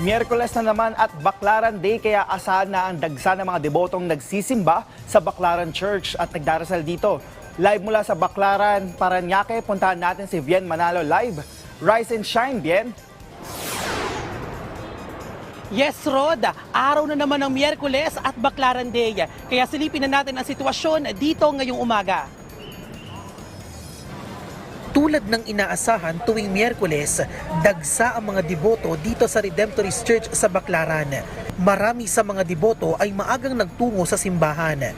Miyerkules na naman at Baklaran Day kaya asahan na ang dagsa ng mga debotong nagsisimba sa Baklaran Church at nagdarasal dito. Live mula sa Baklaran, Paranaque, puntahan natin si Bien Manalo live. Rise and shine, Bien. Yes, Rod. Araw na naman ng Miyerkules at Baklaran Day. Kaya silipin na natin ang sitwasyon dito ngayong umaga. Tulad ng inaasahan tuwing Miyerkules, dagsa ang mga deboto dito sa Redemptorist Church sa Baclaran. Marami sa mga deboto ay maagang nagtungo sa simbahan.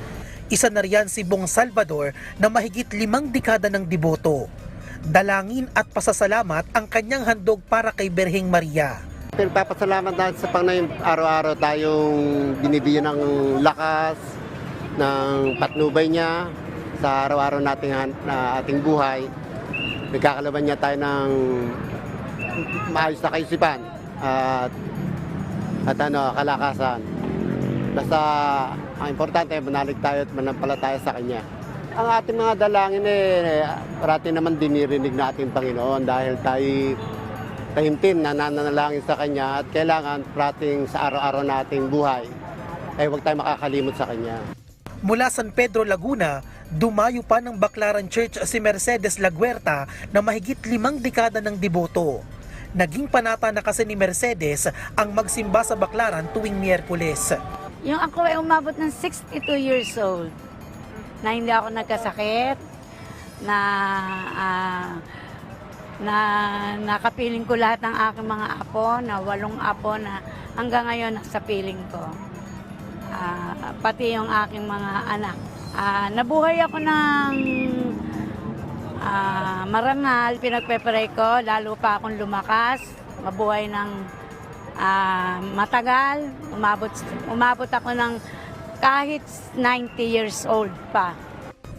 Isa na riyan si Bong Salvador na mahigit limang dekada ng deboto. Dalangin at pasasalamat ang kanyang handog para kay Berheng Maria. Pinagpapasalamat natin sa Panginoon araw-araw tayong binibigyan ng lakas, ng patnubay niya sa araw-araw nating na ating buhay. Nagkakalaban niya tayo ng maayos na kaisipan at, at ano, kalakasan. Basta ang importante, manalig tayo at manampalataya sa Kanya. Ang ating mga dalangin eh, parati naman dinirinig natin Panginoon dahil tayo tahimtim na nananalangin sa Kanya at kailangan prating sa araw-araw nating buhay ay huwag tayo makakalimot sa Kanya. Mula San Pedro, Laguna, dumayo pa ng Baclaran Church si Mercedes Laguerta na mahigit limang dekada ng deboto. Naging panata na kasi ni Mercedes ang magsimba sa Baclaran tuwing Miyerkules. Yung ako ay umabot ng 62 years old na hindi ako nagkasakit, na ah, na nakapiling ko lahat ng aking mga apo, na walong apo na hanggang ngayon nasa piling ko. Ah, pati yung aking mga anak. Ah, nabuhay ako ng ah, marangal, pinagpe-pray ko, lalo pa akong lumakas, mabuhay ng ah, matagal, umabot, umabot ako ng kahit 90 years old pa.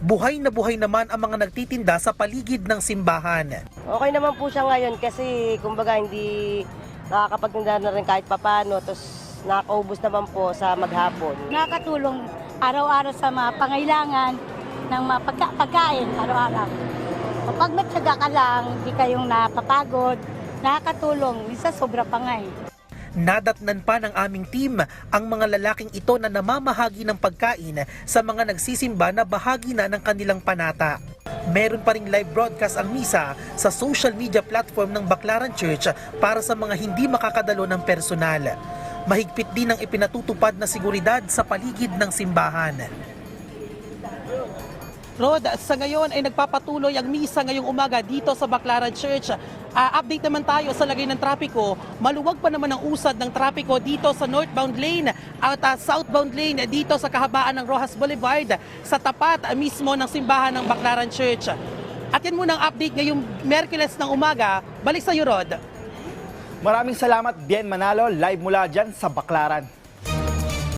Buhay na buhay naman ang mga nagtitinda sa paligid ng simbahan. Okay naman po siya ngayon kasi kumbaga hindi nakakapagtinda na rin kahit papano. Tapos nakakaubos naman po sa maghapon. Nakatulong araw-araw sa mga pangailangan ng mga pagka- pagkain araw-araw. Kapag matyaga ka lang, hindi kayong napapagod, nakakatulong. Minsan sobra pa nga eh. Nadatnan pa ng aming team ang mga lalaking ito na namamahagi ng pagkain sa mga nagsisimba na bahagi na ng kanilang panata. Meron pa ring live broadcast ang misa sa social media platform ng Baclaran Church para sa mga hindi makakadalo ng personal. Mahigpit din ang ipinatutupad na seguridad sa paligid ng simbahan. Rod, sa ngayon ay nagpapatuloy ang misa ngayong umaga dito sa Baclaran Church. Ah, update naman tayo sa lagay ng trapiko. Maluwag pa naman ang usad ng trapiko dito sa northbound lane at ah, southbound lane dito sa kahabaan ng Rojas Boulevard sa tapat ah, mismo ng simbahan ng Baclaran Church. At yan muna ang update ngayong Merkules ng umaga. Balik sa iyo, Rod. Maraming salamat, Bien Manalo, live mula dyan sa Baklaran.